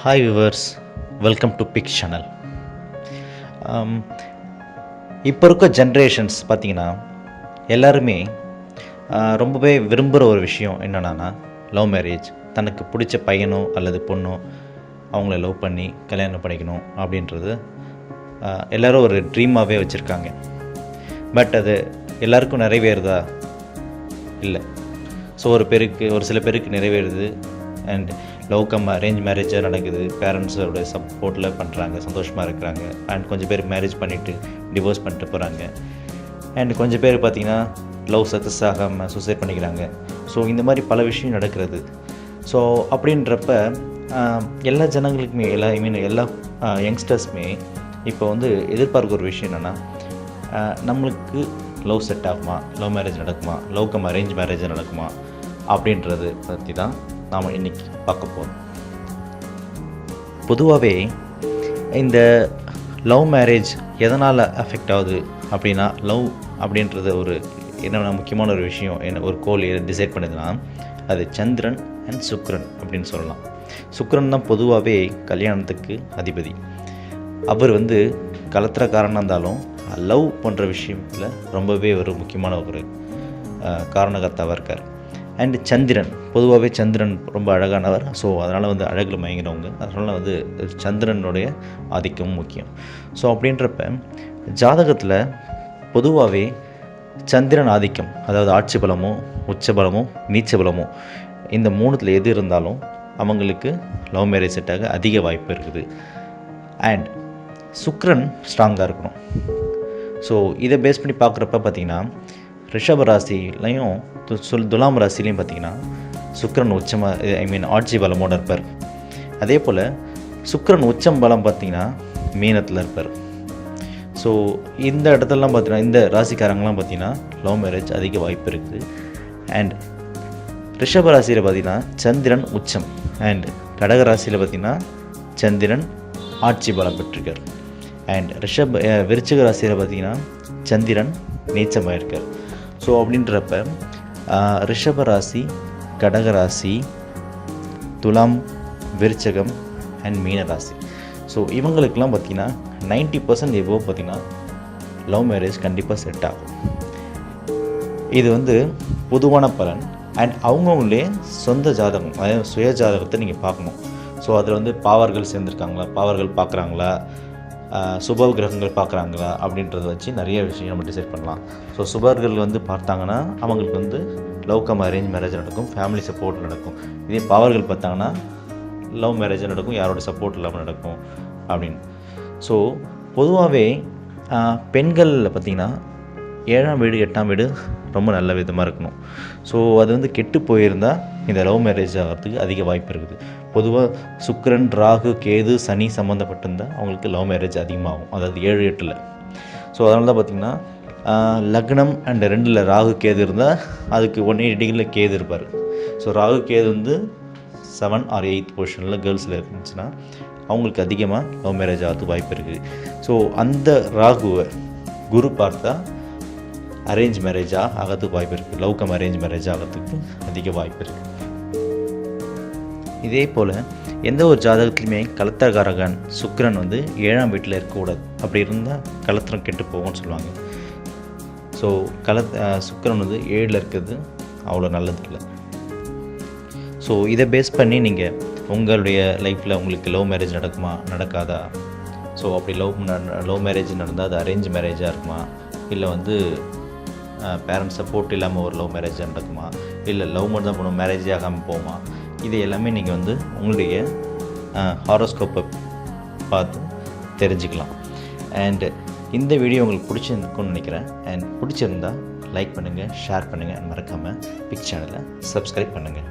Hi viewers welcome to big channel இப்போ இருக்க generations பார்த்தீங்கன்னா எல்லாருமே ரொம்பவே விரும்புகிற ஒரு விஷயம் என்னென்னா லவ் மேரேஜ் தனக்கு பிடிச்ச பையனோ அல்லது பொண்ணோ அவங்கள லவ் பண்ணி கல்யாணம் பண்ணிக்கணும் அப்படின்றது எல்லோரும் ஒரு ட்ரீமாகவே வச்சுருக்காங்க. பட் அது எல்லாருக்கும் நிறைவேறுதா? இல்லை. ஸோ ஒரு பேருக்கு ஒரு சில பேருக்கு நிறைவேறுது. அண்ட் லவ் கம் அரேஞ்ச் மேரேஜாக நடக்குது. பேரண்ட்ஸோட சப்போர்ட்டில் பண்ணுறாங்க சந்தோஷமாக இருக்கிறாங்க. அண்ட் கொஞ்சம் பேர் மேரேஜ் பண்ணிவிட்டு டிவோர்ஸ் பண்ணிட்டு போகிறாங்க அண்ட் கொஞ்சம் பேர் பார்த்திங்கன்னா லவ் சக்ஸஸ் ஆகாமல் சூசைட் பண்ணிக்கிறாங்க. ஸோ இந்த மாதிரி பல விஷயம் நடக்கிறது. ஸோ அப்படின்றப்ப எல்லா ஜனங்களுக்குமே எல்லா ஐ மீன் எல்லா யங்ஸ்டர்ஸுமே இப்போ வந்து எதிர்பார்க்குற ஒரு விஷயம் என்னென்னா நம்மளுக்கு லவ் செட் ஆகுமா? லவ் மேரேஜ் நடக்குமா? லவ் கம் அரேஞ்ச் மேரேஜ் நடக்குமா? அப்படின்றது பற்றி தான் நாம் இன்றைக்கி பார்க்க போகிறோம் பொதுவாகவே இந்த லவ் மேரேஜ் எதனால் அஃபெக்ட் ஆகுது அப்படின்னா லவ் அப்படின்றது ஒரு என்ன முக்கியமான ஒரு விஷயம் என்ன ஒரு கோல் டிசைட் பண்ணுதுன்னா அது சந்திரன் அண்ட் சுக்ரன் அப்படின்னு சொல்லலாம். சுக்ரன் தான் பொதுவாகவே கல்யாணத்துக்கு அதிபதி. அவர் வந்து கலத்திரக்காரனாக இருந்தாலும் லவ் பண்ணுற விஷயத்தில் ரொம்பவே ஒரு முக்கியமான ஒரு காரணகர்த்தாவாக இருக்கார். அண்ட் சந்திரன் பொதுவாகவே சந்திரன் ரொம்ப அழகானவர். ஸோ அதனால் வந்து அழகில் மயங்கினவங்க. அதனால் வந்து சந்திரனுடைய ஆதிக்கமும் முக்கியம். ஸோ அப்படின்றப்ப ஜாதகத்தில் பொதுவாகவே சந்திரன் ஆதிக்கம் அதாவது ஆட்சி பலமோ உச்ச பலமோ நீச்ச பலமோ இந்த மூணுத்தில் எது இருந்தாலும் அவங்களுக்கு லவ் மேரேஜ் செட்டாக அதிக வாய்ப்பு இருக்குது. அண்ட் சுக்ரன் ஸ்ட்ராங்காக இருக்கணும். ஸோ இதை பேஸ் பண்ணி பார்க்குறப்ப பார்த்தீங்கன்னா ரிஷப ராசிலையும் து- சொல் துலாம் ராசிலையும் பார்த்தீங்கன்னா சுக்கரன் உச்சமாக ஐ மீன் ஆட்சி பலமோடு இருப்பார். அதே போல் சுக்கரன் உச்சம் பலம் பார்த்தீங்கன்னா மீனத்தில் இருப்பார். ஸோ இந்த இடத்துலலாம் பார்த்தீங்கன்னா இந்த ராசிக்காரங்களாம் பார்த்தீங்கன்னா லவ் மேரேஜ் அதிக வாய்ப்பு இருக்குது அண்ட் ரிஷப ராசியில் பார்த்திங்கன்னா சந்திரன் உச்சம். அண்ட் கடக ராசியில் பார்த்தீங்கன்னா சந்திரன் ஆட்சி பலம் பெற்றிருக்கார். அண்ட் ரிஷப் அஹ், விருச்சிக ராசியில் பார்த்தீங்கன்னா சந்திரன் நீச்சமாக இருக்கார் ஸோ அப்படின்றப்ப ஆஹ், ரிஷப ராசி கடக ராசி துலாம் விருச்சகம் அண்ட் மீனராசி ஸோ இவங்களுக்கெல்லாம் பார்த்தீங்கன்னா நைன்ட்டி பர்சன்ட் எவ்வளோ பார்த்தீங்கன்னா லவ் மேரேஜ் கண்டிப்பாக செட் ஆகும். இது வந்து பொதுவான பலன். அண்ட் அவங்கவுங்களே சொந்த ஜாதகம் அதாவது சுய ஜாதகத்தை நீங்கள் பார்க்கணும். ஸோ அதில் வந்து பாவர்கள் சேர்ந்துருக்காங்களா? பாவர்கள் பார்க்குறாங்களா? சுப கிரகங்கள் பார்க்குறாங்களா அப்படின்றத வச்சு நிறைய விஷயம் நம்ம டிசைட் பண்ணலாம். ஸோ சுபர்கள் வந்து பார்த்தாங்கன்னா அவங்களுக்கு வந்து லவ் கம் அரேஞ்ச் மேரேஜ் நடக்கும் ஃபேமிலி சப்போர்ட் நடக்கும். இதே பாவர்கள் பார்த்தாங்கன்னா லவ் மேரேஜ் நடக்கும் யாரோட சப்போர்ட் இல்லாமல் நடக்கும் அப்படின்னு. ஸோ பொதுவாகவே பெண்களில் பார்த்திங்கன்னா ஏழாம் வீடு எட்டாம் வீடு ரொம்ப நல்ல விதமாக இருக்கணும். ஸோ அது வந்து கெட்டு போயிருந்தால் இந்த லவ் மேரேஜ் ஆகிறதுக்கு அதிக வாய்ப்பு இருக்குது. பொதுவாக சுக்கரன் ராகு கேது சனி சம்மந்தப்பட்டிருந்தால் அவங்களுக்கு லவ் மேரேஜ் அதிகமாகும். அதாவது ஏழு எட்டில். ஸோ அதனால தான் பார்த்திங்கன்னா லக்னம் அண்ட் ரெண்டில் ராகு கேது இருந்தால் அதுக்கு ஒன் எயிட் டிகிரியில் கேது இருப்பார். ஸோ ராகு கேது வந்து செவன் ஆர் எயித் பொசிஷனில் கேர்ள்ஸில் இருந்துச்சுன்னா அவங்களுக்கு அதிகமாக லவ் மேரேஜ் ஆகிறதுக்கு வாய்ப்பு இருக்குது. ஸோ அந்த ராகுவை குரு பார்த்தா அரேஞ்ச் மேரேஜாக ஆகிறதுக்கு வாய்ப்பு இருக்குது லவ் கம் அரேஞ்ச் மேரேஜ் ஆகிறதுக்கு அதிக வாய்ப்பு இருக்குது இதே போல் எந்த ஒரு ஜாதகத்துலையுமே கலத்தகாரகன் சுக்கரன் வந்து ஏழாம் வீட்டில் இருக்கக்கூடாது. அப்படி இருந்தால் கலத்திரம் கெட்டு போகும்னு சொல்லுவாங்க. ஸோ கல சுக்கரன் வந்து ஏழில் இருக்கிறது அவ்வளோ நல்லது இல்லை. ஸோ இதை பேஸ் பண்ணி நீங்கள் உங்களுடைய லைஃப்பில் உங்களுக்கு லவ் மேரேஜ் நடக்குமா நடக்காதா? ஸோ அப்படி லவ் லவ் மேரேஜ் நடந்தால் அது அரேஞ்ச் மேரேஜாக இருக்குமா? இல்லை வந்து பேரண்ட்ஸ் சப்போர்ட் இல்லாமல் ஒரு லவ் மேரேஜ் நடக்குமா? இல்லை லவ் மட்டும் தான் பண்ணுவோம் மேரேஜே ஆகாமல் போகுமா? இது எல்லாமே நீங்கள் வந்து உங்களுடைய ஹாரோஸ்கோப்பை பார்த்து தெரிஞ்சுக்கலாம். அண்டு இந்த வீடியோ உங்களுக்கு பிடிச்சிருக்குன்னு நினைக்கிறேன். அண்ட் பிடிச்சிருந்தா லைக் பண்ணுங்கள் ஷேர் பண்ணுங்கள் மறக்காமல் பிக் சேனலை சப்ஸ்கிரைப் பண்ணுங்கள்